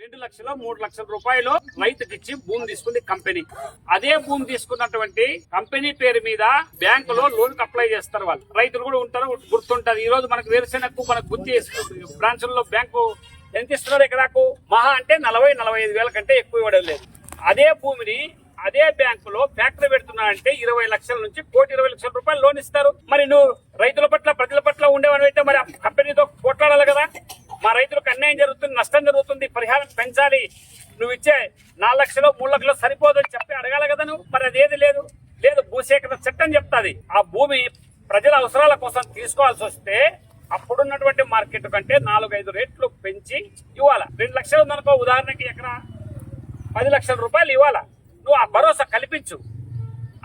రెండు లక్షల మూడు లక్షల రూపాయలు రైతుకి ఇచ్చి భూమి తీసుకుంది కంపెనీ. అదే భూమి తీసుకున్నటువంటి కంపెనీ పేరు మీద బ్యాంకులో లోన్ అప్లై చేస్తారు వాళ్ళు. రైతులు కూడా ఉంటారు గుర్తుంటారు ఈ రోజు మనకు వేరుశెనగకు మనకు గుర్తు బ్రాంచుల్లో బ్యాంకు ఎంత ఇస్తున్నారు ఎకరాకు? మహా అంటే నలభై నలభై ఐదు వేల కంటే ఎక్కువ ఇవ్వడం లేదు. అదే భూమిని అదే బ్యాంకులో ఫ్యాక్టరీ పెడుతున్నారంటే ఇరవై లక్షల నుంచి కోటి ఇరవై లక్షల రూపాయలు లోన్ ఇస్తారు. మరి నువ్వు రైతుల పట్ల ప్రజల పట్ల ఉండేవాడు అయితే మరి ఆ కంపెనీతో కొట్లాడాలి కదా? మా రైతులకు అన్యాయం జరుగుతుంది నష్టం జరుగుతుంది పరిహారం పెంచాలి. నువ్వు ఇచ్చే నాలుగు లక్షలు మూడు లక్షలు సరిపోదని చెప్పి అడగాలి కదా నువ్వు? మరి అదేది లేదు? లేదు భూసేకరణ చట్టం చెప్తాది. ఆ భూమి ప్రజల అవసరాల కోసం తీసుకోవాల్సి వస్తే అప్పుడున్నటువంటి మార్కెట్ కంటే నాలుగు ఐదు రేట్లు పెంచి ఇవ్వాలా? రెండు లక్షలు ఉందనుకో ఉదాహరణకి ఎకరా పది లక్షల రూపాయలు ఇవ్వాలా? నువ్వు ఆ భరోసా కల్పించు.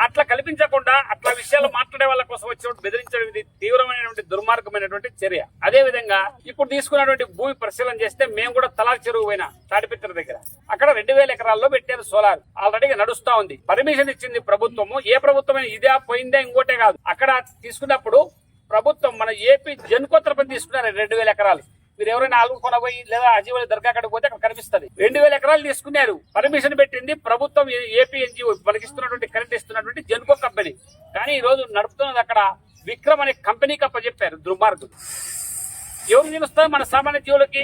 అట్లా కల్పించకుండా అట్లా విషయాలు మాట్లాడే వాళ్ళ కోసం వచ్చేవాడు బెదిరించడం ఇది తీవ్రమైనటువంటి తీసుకున్నటువంటి చర్య. అదే విధంగా ఇప్పుడు తీసుకున్నటువంటి భూమి పరిశీలన చేస్తే మేము కూడా తలాక్ చెరువు పోయినా తాడిపిత్తర దగ్గర. అక్కడ రెండు వేల ఎకరాల్లో పెట్టారు సోలార్. ఆల్రెడీ నడుస్తా ఉంది. పర్మిషన్ ఇచ్చింది ప్రభుత్వము. ఏ ప్రభుత్వం ఇదే పోయిందే ఇంకోటే కాదు. అక్కడ తీసుకున్నప్పుడు ప్రభుత్వం మన ఏపీ జన్కోత్తరపతి తీసుకున్నారు రెండు వేల ఎకరాలు. మీరు ఎవరైనా ఆలు కొనబోయి లేదా అజీవల దర్గా అక్కడ పోతే అక్కడ కనిపిస్తుంది. రెండు వేల ఎకరాలు తీసుకున్నారు. పర్మిషన్ పెట్టింది ప్రభుత్వం ఏపీ ఎన్జిఓ మనకి ఇస్తున్నటువంటి కరెంట్ ఇస్తున్నటువంటి జన్కో కంపెనీ. కానీ ఈ రోజు నడుపుతున్నది అక్కడ విక్రమ్ అనే కంపెనీకి అప్పచెప్పారు దుర్మార్గులు ఎవరు తెలుస్తుంది మన సామాన్య జీవులకి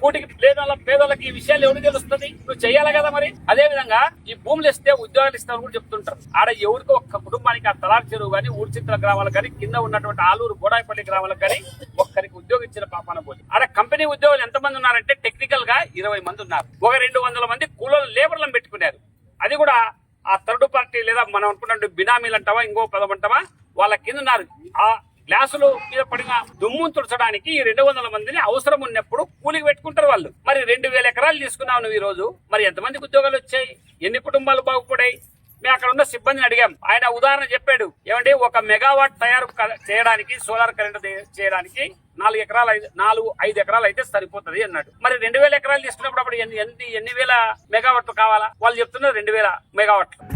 కూటికి పేదల పేదలకి ఈ విషయాలు ఎవరు తెలుస్తుంది? నువ్వు చెయ్యాలి కదా మరి? అదే విధంగా ఈ భూములు ఇస్తే ఉద్యోగాలు ఇస్తారు కూడా చెప్తుంటారు. ఆడ ఎవరికి ఒక్క కుటుంబానికి ఆ తలారి చెరువు కానీ ఊర్చిత్ర గ్రామాలకు కానీ కింద ఉన్నటువంటి ఆలూరు గోడాయిపల్లి గ్రామాలకు కానీ ఒక్కరికి ఉద్యోగం ఇచ్చిన పాపాన పోలి. ఆడ కంపెనీ ఉద్యోగులు ఎంతమంది ఉన్నారంటే టెక్నికల్గా ఇరవై మంది ఉన్నారు. ఒక రెండు వందల మంది కూలీలు లేబర్లను పెట్టుకున్నారు. అది కూడా ఆ థర్డ్ పార్టీ లేదా మనం అనుకున్నట్టు బినామీలు అంటావా ఇంకో పదం అంటావా? వాళ్ళ కింద ఆ గ్లాసులు మీద పడిన దుమ్ము తుడచడానికి ఈ రెండు వందల మందిని అవసరం ఉన్నప్పుడు కూలికి పెట్టుకుంటారు వాళ్ళు. మరి రెండు వేల ఎకరాలు తీసుకున్నావు నువ్వు ఈ రోజు మరి ఎంతమందికి ఉద్యోగాలు వచ్చాయి? ఎన్ని కుటుంబాలు బాగుపడాయి? మేము అక్కడ ఉన్న సిబ్బందిని అడిగాం. ఆయన ఉదాహరణ చెప్పాడు. ఏమంటే ఒక మెగావాట్ తయారు క- చేయడానికి సోలార్ కరెంట్ చేయడానికి నాలుగు ఎకరాలు ఐదు నాలుగు ఐదు ఎకరాలు అయితే సరిపోతుంది అన్నాడు. మరి రెండు వేల ఎకరాలు తీసుకున్నప్పుడు అప్పుడు ఎన్ని ఎన్ని ఎన్ని వేల మెగావాట్లు కావాలా? వాళ్ళు చెప్తున్నారు రెండు వేల మెగావాట్లు.